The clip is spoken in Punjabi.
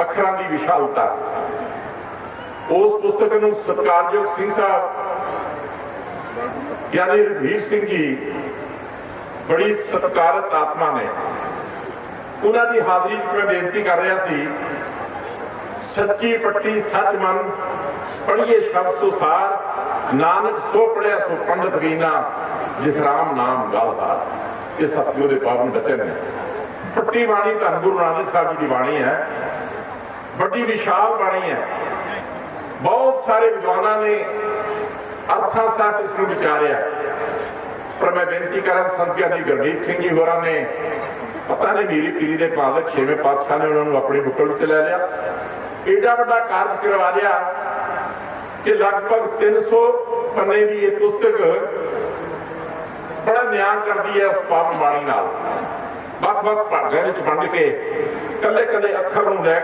ਅੱਖਰਾਂ ਦੀ ਵਿਸ਼ਾਲਤਾ ਉਸ ਪੁਸਤਕ ਨੂੰ ਸਤਿਕਾਰਯੋਗ ਸਿੰਘ ਸਾਹਿਬ, ਯਾਨੀ ਰਵੀਰ ਸਿੰਘ ਜੀ, ਬੜੀ ਸਤਿਕਾਰਤ ਆਤਮਾ ਨੇ। ਉਹਨਾਂ ਦੀ ਹਾਜ਼ਰੀ ਵਿੱਚ ਮੈਂ ਬੇਨਤੀ ਕਰ ਰਿਹਾ ਸੀ, ਸੱਚੀ ਪੱਟੀ ਸੱਚ ਮਨ ਪੜੀਏ ਸ਼ਬਦ ਸੁਸਾਰ ਨਾਨਕ ਸੋ ਪੜਿਆ ਸੋ ਪੰਡਤ ਵੀਨਾ, ਜਿਸ ਰਾਮ ਨਾਮ ਗਲਤਾ ਇਹ ਸਤਿਗੁਰੂ ਦੇ ਪਾਵਨ ਬਚਨ ਨੇ। ਪੱਟੀ ਬਾਣੀ ਧੰਨ ਗੁਰੂ ਨਾਨਕ ਸਾਹਿਬ ਜੀ ਦੀ ਬਾਣੀ ਹੈ। ਵੱਡੀ ਵਿਸ਼ਾਲ ਬਾਣੀ ਹੈ। ਬਹੁਤ ਸਾਰੇ ਵਿਦਵਾਨਾਂ ਨੇ ਅਰਥਾਂ ਸਾਹਿਤ ਇਸ ਨੂੰ ਵਿਚਾਰਿਆ। ਪਰ ਮੈਂ ਬੇਨਤੀ ਕਰਾਂ ਸੰਤ ਗਿਆਨੀ ਗੁਰਮੀਤ ਸਿੰਘ ਜੀ ਹੋਰਾਂ ਨੇ, ਪਤਾ ਨਹੀਂ ਮੇਰੀ ਪੀਰੀ ਦੇ ਪਾਲਕ ਛੇਵੇਂ ਪਾਤਸ਼ਾਹ ਨੇ ਉਹਨਾਂ ਨੂੰ ਆਪਣੀ ਬੁੱਕਲ ਉੱਤੇ ਲੈ ਲਿਆ। ਏਡਾ ਵੱਡਾ ਕਾਰਜ ਕਰਵਾ ਲਿਆ ਕਿ ਲਗਭਗ 300 ਪੰਨੇ ਦੀ ਇਹ ਪੁਸਤਕ ਬੜਾ ਨਿਆਂ ਕਰਦੀ ਹੈ ਉਸ ਪਾਵਨ ਬਾਣੀ ਨਾਲ। ਵੱਖ-ਵੱਖ ਭਾਗਾਂ ਵਿੱਚ ਵੰਡ ਕੇ ਕੱਲੇ-ਕੱਲੇ ਅੱਖਰ ਨੂੰ ਲੈ ਕੇ